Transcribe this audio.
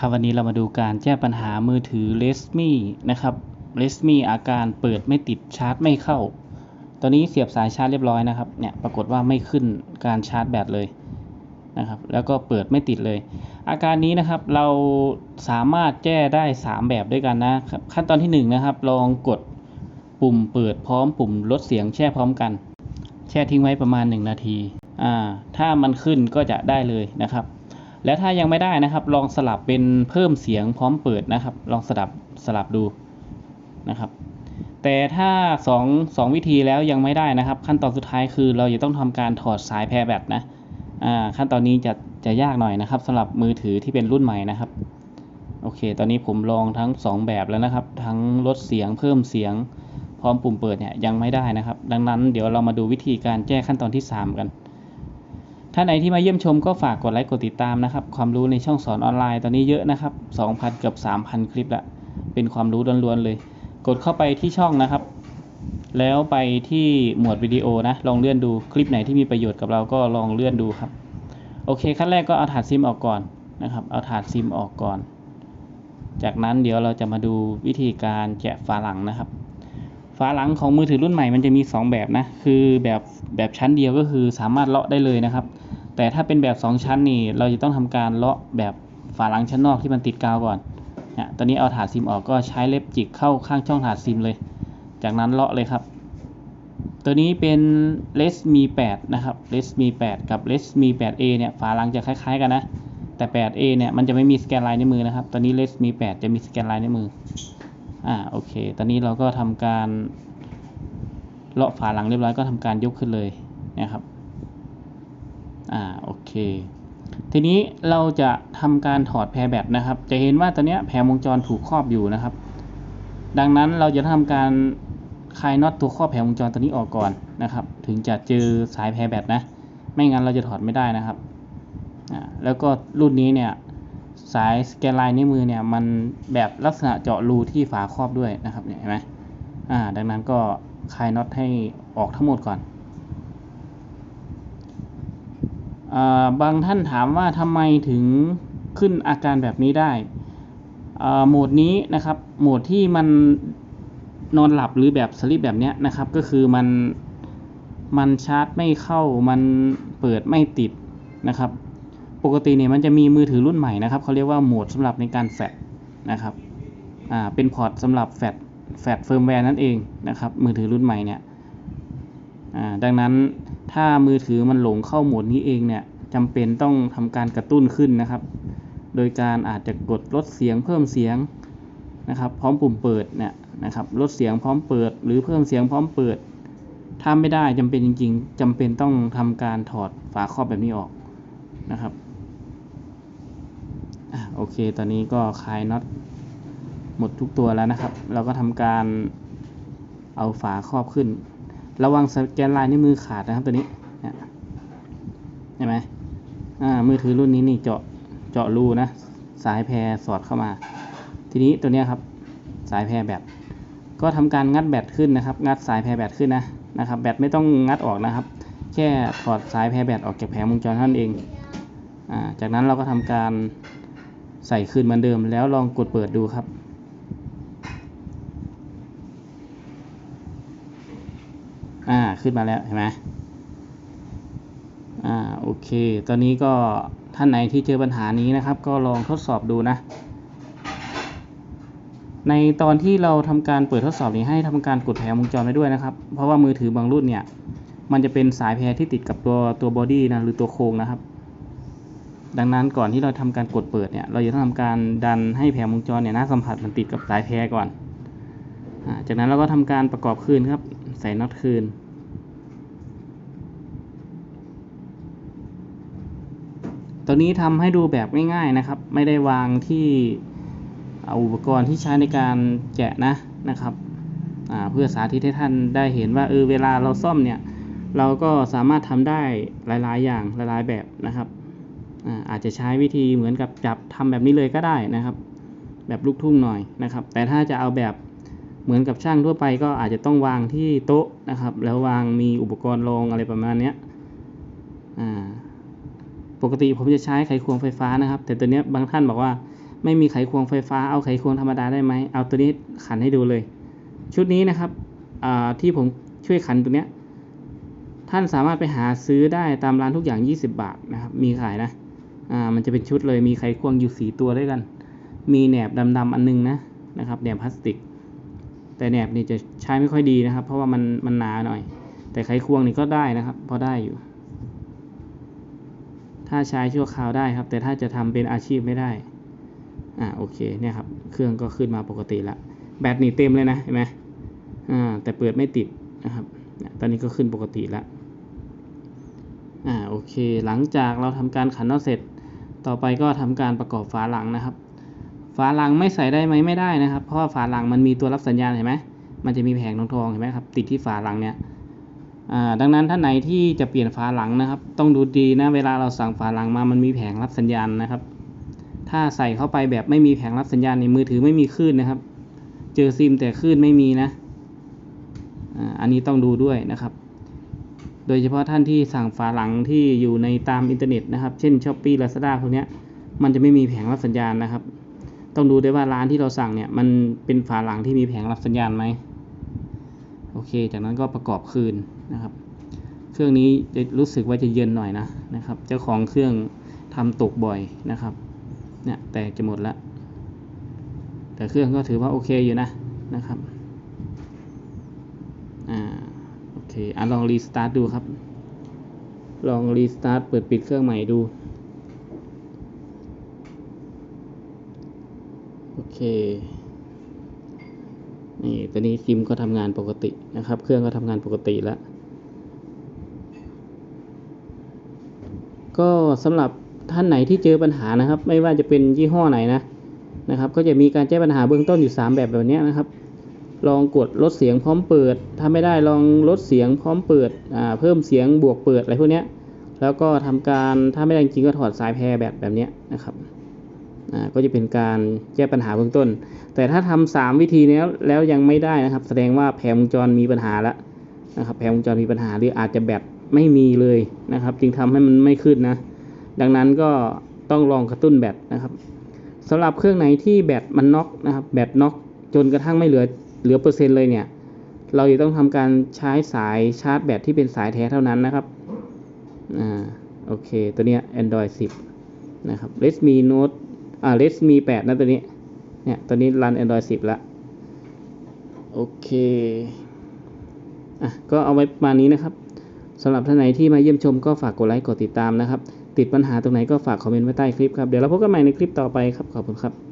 ครับวันนี้เรามาดูการแก้ปัญหามือถือ Resmi นะครับ Resmi อาการเปิดไม่ติดชาร์จไม่เข้า ตอนนี้เสียบสายชาร์จเรียบร้อยนะครับเนี่ยปรากฏว่าไม่ขึ้นการชาร์จแบตเลยนะครับแล้วก็เปิดไม่ติดเลย อาการนี้นะครับเราสามารถแก้ได้ 3 แบบด้วยกันนะครับขั้นตอนที่1นะครับลองกดปุ่มเปิดพร้อมปุ่มลดเสียงแช่พร้อมกัน แช่ทิ้งไว้ประมาณ 1 นาทีอ่าถ้ามันขึ้นก็จะได้เลยนะครับ แล้วถ้ายังไม่ได้นะครับ ลองสลับเป็นเพิ่มเสียงพร้อมเปิดนะครับ ลองสลับสลับดูนะครับ แต่ถ้า2อสองวิธีแล้วยังไม่ได้นะครับ ขั้นตอนสุดท้ายคือเราจะต้องทำการถอดสายแพรแบตนะขั้นตอนนี้จะจะยากหน่อยนะครับสำหรับมือถือที่เป็นรุ่นใหม่นะครับโอเค ตอนนี้ผมลองทั้ง 2 แบบแล้วนะครับ ทั้งลดเสียงเพิ่มเสียงพร้อมปุ่มเปิดเนี่ยยังไม่ได้นะครับ ดังนั้นเดี๋ยวเรามาดูวิธีการแก้ขั้นตอนที่ 3 กัน ท่านไหนที่มาเยี่ยมชมก็ฝากกดไลค์กดติดตามนะครับ ความรู้ในช่องสอนออนไลน์ตอนนี้เยอะนะครับ 2,000 เกือบ 3,000 คลิปละ เป็นความรู้ล้วนๆเลย กดเข้าไปที่ช่องนะครับ แล้วไปที่หมวดวิดีโอนะ ลองเลื่อนดูคลิปไหนที่มีประโยชน์กับเราก็ลองเลื่อนดูครับ โอเค ขั้นแรกก็เอาถาดซิมออกก่อนนะครับ เอาถาดซิมออกก่อน จากนั้นเดี๋ยวเราจะมาดูวิธีการแกะฝาหลังนะครับ ฝาหลังของมือถือรุ่นใหม่มันจะมี 2 แบบนะ คือแบบแบบชั้นเดียวก็คือสามารถเลาะได้เลยนะครับ แต่ถ้าเป็นแบบ 2 ชั้นนี่ เราจะต้องทำการเลาะแบบฝาหลังชั้นนอกที่มันติดกาวก่อนเนี่ยตอนนี้เอาถาดซิมออกก็ใช้เล็บจิกเข้าข้างช่องถาดซิมเลย จากนั้นเลาะเลยครับ ตัวนี้เป็น Resmi 8นะครับ Resmi 8กับ Resmi 8A เนี่ยฝาหลังจะคล้ายๆกันนะ แต่ 8A เนี่ยมันจะไม่มีสแกนลายนิ้วมือนะครับ ตอนนี้ Resmi 8จะมีสแกนลายนิ้วมือ อ่าโอเค ตอนนี้เราก็ทำการเลาะฝาหลังเรียบร้อยก็ทำการยกขึ้นเลยนะครับ อ่าโอเค ทีนี้เราจะทำการถอดแพรแบตนะครับ จะเห็นว่าตอนนี้แผงวงจรถูกครอบอยู่นะครับ ดังนั้นเราจะทำการคลายน็อตตัวครอบแผงวงจรตัวนี้ออกก่อนนะครับ ถึงจะเจอสายแพรแบตนะ ไม่งั้นเราจะถอดไม่ได้นะครับอ่าแล้วก็รุ่นนี้เนี่ย สายสแกนลน์นิ้วมือเนี่ยมันแบบลักษณะเจาะรูที่ฝาครอบด้วยนะครับเนี่ยเห็นไหมอ่าดังนั้นก็คลายน็อตให้ออกทั้งหมดก่อนบางท่านถามว่าทำไมถึงขึ้นอาการแบบนี้ได้โหมดนี้นะครับโหมดที่มันนอนหลับหรือแบบสลิปแบบเนี้ยนะครับ ก็คือมันมันชาร์จไม่เข้ามันเปิดไม่ติดนะครับ ปกติเนี่ยมันจะมีมือถือรุ่นใหม่นะครับเขาเรียกว่าโหมดสำหรับในการแฟดนะครับอ่าเป็นพอร์ตสำหรับแฟดแฟดเฟิร์มแวร์นั่นเองนะครับมือถือรุ่นใหม่เนี่ยอ่าดังนั้นถ้ามือถือมันหลงเข้าโหมดนี้เองเนี่ยจำเป็นต้องทำการกระตุ้นขึ้นนะครับ โดยการอาจจะกดลดเสียงเพิ่มเสียงนะครับ พร้อมปุ่มเปิดเนี่ยนะครับลดเสียงพร้อมเปิด หรือเพิ่มเสียงพร้อมเปิดถ้าไม่ได้จำเป็นจริง ๆจำเป็นต้องทำการถอดฝาครอบแบบนี้ออกนะครับ อะโอเค ตอนนี้ก็คลายน็อตหมดทุกตัวแล้วนะครับ เราก็ทำการเอาฝาครอบขึ้น ระวังสแกนลายนิ้วมือขาดนะครับตัวนี้เห็นไหมอ่า มือถือรุ่นนี้นี่เจาะ เจาะรูนะ สายแพรสอดเข้ามา ทีนี้ตัวนี้ครับ สายแพรแบต ก็ทำการงัดแบตขึ้นนะครับ งัดสายแพรแบตขึ้นนะ นะครับ แบตไม่ต้องงัดออกนะครับ แค่ถอดสายแพรแบตออกจากแผงวงจรเท่านั้นเอง อ่า จากนั้นเราก็ทำการ ใส่คืนเหมือนเดิม แล้วลองกดเปิดดูครับ อ่าขึ้นมาแล้วเห็นไหมอ่าโอเค ตอนนี้ก็ท่านไหนที่เจอปัญหานี้นะครับ ก็ลองทดสอบดูนะ ในตอนที่เราทำการเปิดทดสอบนี้ให้ทำการกดแผงวงจรไว้ด้วยนะครับ เพราะว่ามือถือบางรุ่นเนี่ย มันจะเป็นสายแพรที่ติดกับตัวตัวบอดี้นะหรือตัวโครงนะครับ ดังนั้นก่อนที่เราทำการกดเปิดเนี่ย เราจะต้องทำการดันให้แผงวงจรเนี่ยหน้าสัมผัสมันติดกับสายแพรก่อนอจากนั้นเราก็ทำการประกอบคืนครับ ใส่น็อตคืน ตัวนี้ทำให้ดูแบบง่ายๆนะครับ ไม่ได้วางที่อุปกรณ์ที่ใช้ในการแกะนะนะครับ เพื่อสาธิตให้ท่านได้เห็นว่าเออเวลาเราซ่อมเนี่ย เราก็สามารถทำได้หลายๆ อย่างหลายๆแบบนะครับ อาจจะใช้วิธีเหมือนกับจับทำแบบนี้เลยก็ได้นะครับ แบบลูกทุ่งหน่อยนะครับ แต่ถ้าจะเอาแบบเหมือนกับช่างทั่วไปก็อาจจะต้องวางที่โต๊ะนะครับ แล้ววางมีอุปกรณ์รองอะไรประมาณนี้ปกติผมจะใช้ไขควงไฟฟ้านะครับ แต่ตัวนี้บางท่านบอกว่าไม่มีไขควงไฟฟ้าเอาไขควงธรรมดาได้ไหมเอาตัวนี้ขันให้ดูเลย ชุดนี้นะครับที่ผมช่วยขันตัวนี้ท่านสามารถไปหาซื้อได้ตามร้านทุกอย่าง 20 บาทนะครับ มีขายนะ อ่ามันจะเป็นชุดเลยมีไขควงอยู่สีตัวด้วยกัน มีแหนบดำๆอันนึงนะนะครับแหนบพลาสติก แต่แหนบนี่จะใช้ไม่ค่อยดีนะครับ เพราะว่ามันมันหนาหน่อย แต่ไขควงนี่ก็ได้นะครับ พอได้อยู่ ถ้าใช้ชั่วคราวได้ครับ แต่ถ้าจะทำเป็นอาชีพไม่ได้อ่าโอเคเนี่ยครับเครื่องก็ขึ้นมาปกติละแบตนี่เต็มเลยนะเห็นไหมอ่าแต่เปิดไม่ติดนะครับเนี่ยตอนนี้ก็ขึ้นปกติแล้วอ่าโอเค หลังจากเราทำการขันน็อตเสร็จ ต่อไปก็ทำการประกอบฝาหลังนะครับ ฝาหลังไม่ใส่ได้ไหมไม่ได้นะครับ เพราะว่าฝาหลังมันมีตัวรับสัญญาณเห็นไหมมันจะมีแผงทองๆเห็นไหมครับติดที่ฝาหลังเนี่ยอ่าดังนั้นท่านไหนที่จะเปลี่ยนฝาหลังนะครับ ต้องดูดีนะเวลาเราสั่งฝาหลังมามันมีแผงรับสัญญาณนะครับ ถ้าใส่เข้าไปแบบไม่มีแผงรับสัญญาณในมือถือไม่มีคลื่นนะครับ เจอซิมแต่คลื่นไม่มีนะอ่าอันนี้ต้องดูด้วยนะครับ โดยเฉพาะท่านที่สั่งฝาหลังที่อยู่ในตามอินเทอร์เน็ตนะครับ เช่น s h อ p e e Lazada พวกนี้มันจะไม่มีแผงรับสัญญาณนะครับ ต้องดูด้วยว่าร้านที่เราสั่งเนี่ยมันเป็นฝาหลังที่มีแผงรับสัญญาณไหมโอเค จากนั้นก็ประกอบคืนนะครับ เครื่องนี้จะรู้สึกว่าจะเย็นหน่อยนะนะครับ เจ้าของเครื่องทำตกบ่อยนะครับ เนี่ยแตกจะหมดละแต่เครื่องก็ถือว่าโอเคอยู่นะนะครับ อ่า เคอะลองรีสตาร์ทดูครับ ลองรีสตาร์ทเปิดปิดเครื่องใหม่ดู โอเค นี่ตอนนี้ซิมก็ทำงานปกตินะครับ เครื่องก็ทำงานปกติแล้ว ก็สำหรับท่านไหนที่เจอปัญหานะครับ ไม่ว่าจะเป็นยี่ห้อไหนนะนะครับ ก็จะมีการแก้ปัญหาเบื้องต้นอยู่ 3 แบบแบบนี้นะครับ ลองกดลดเสียงพร้อมเปิด ถ้าไม่ได้ลองลดเสียงพร้อมเปิดเพิ่มเสียงบวกเปิดอะไรพวกนี้แล้วก็ทำการถ้าไม่ได้จริงก็ถอดสายแพรแบบแบบนี้นะครับก็จะเป็นการแก้ปัญหาเบื้องต้น แต่ถ้าทำสามวิธีนี้แล้วยังไม่ได้นะครับ แสดงว่าแผงวงจรมีปัญหาแล้วนะครับแผงวงจรมีปัญหาหรืออาจจะแบตไม่มีเลยนะครับ จึงทำให้มันไม่ขึ้นนะ ดังนั้นก็ต้องลองกระตุ้นแบตนะครับสำหรับเครื่องไหนที่แบตมันน็อกนะครับแบตน็อกจนกระทั่งไม่เหลือ เหลือเปอร์เซ็นต์เลยเนี่ย เราจะต้องทำการใช้สายชาร์จแบตที่เป็นสายแท้เท่านั้นนะครับ อ่า โอเค ตัวเนี้ย Android 10 นะครับ Redmi Note อ่า Redmi 8 นะตัวนี้ เนี่ย ตัวนี้รัน Android 10ล้วโอเค อะ ก็เอาไว้ประมาณนี้นะครับสำหรับท่านไหนที่มาเยี่ยมชมก็ฝากกดไลค์กดติดตามนะครับ ติดปัญหาตรงไหนก็ฝากคอมเมนต์ไว้ใต้คลิปครับ เดี๋ยวเราพบกันใหม่ในคลิปต่อไปครับ ขอบคุณครับ